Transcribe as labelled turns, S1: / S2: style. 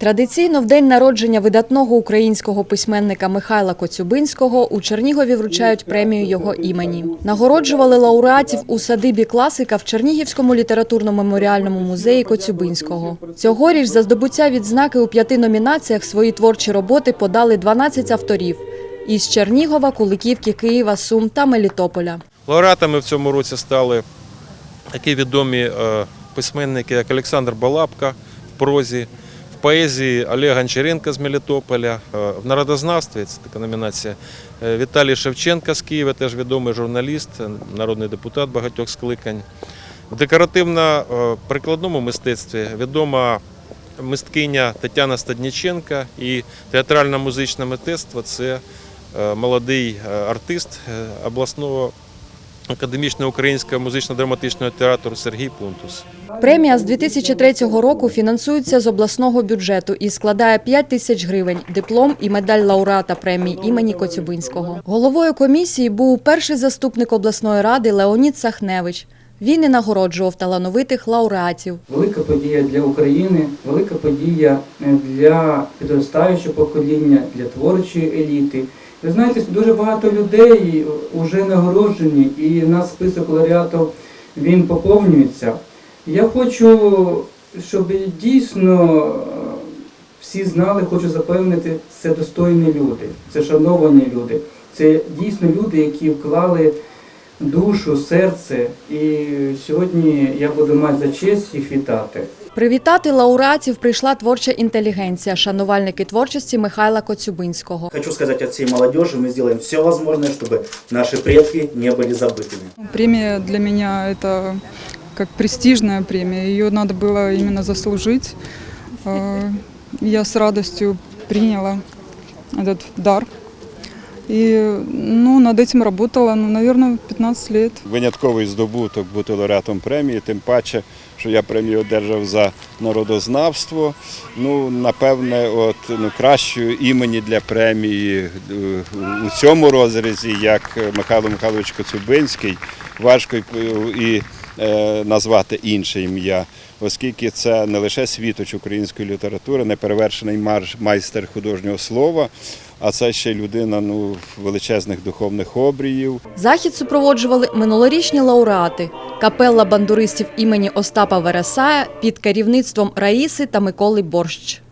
S1: Традиційно в день народження видатного українського письменника Михайла Коцюбинського у Чернігові вручають премію його імені. Нагороджували лауреатів у садибі класика в Чернігівському літературно-меморіальному музеї Коцюбинського. Цьогоріч за здобуття відзнаки у п'яти номінаціях свої творчі роботи подали 12 авторів із Чернігова, Куликівки, Києва, Сум та Мелітополя.
S2: Лауреатами в цьому році стали такі відомі е, письменники, як Олександр Балабка в прозі, поезії Олег Гончаренко з Мелітополя, е, в народознавстві це така номінація. Віталій Шевченко з Києва, теж відомий журналіст, народний депутат багатьох скликань. В декоративно-прикладному мистецтві відома мисткиня Тетяна Стадніченка і театрально-музичне мистецтво це молодий артист обласного академічного українського музично-драматичного театру Сергій Пунтус.
S1: Премія з 2003 року фінансується з обласного бюджету і складає 5 тисяч гривень, диплом і медаль лауреата премії імені Коцюбинського. Головою комісії був перший заступник обласної ради Леонід Сахневич. Він і нагороджував талановитих лауреатів.
S3: Велика подія для України, велика подія е, для підростаючого покоління, для творчої еліти. Ви знаєте, дуже багато людей вже нагороджені, і на список лауреатів він поповнюється. Я хочу, щоб дійсно е, всі знали, хочу запевнити, це достойні люди, це шановані люди, це дійсно люди, які вклали душу, серце. І сьогодні я буду мати за честь їх вітати.
S1: Привітати лауреатів прийшла творча інтелігенція, шанувальники творчості Михайла Коцюбинського.
S4: Хочу сказать от всей молодежи, мы сделаем все возможное, чтобы наши предки не были забытыми.
S5: Премия для меня это как престижная премия. Ее надо было именно заслужить. Э, Я с радостью приняла этот дар. И ну, над этим работала, ну, наверное, 15 лет.
S6: винятковий здобуток бути лауреатом премії, тим паче, що я премію одержав за народознавство. Ну, напевне, от ну кращою імені для премії е, у цьому розрізі, як Михайло Михайлович Коцюбинський, важко і е, назвати інше ім'я. Оскільки це не лише світоч української літератури, неперевершений майстер художнього слова, а це ще людина ну, величезних духовних обріїв.
S1: Захід супроводжували минулорічні лауреати капелла бандуристів імені Остапа Вересая під керівництвом Раїси та Миколи Борщ.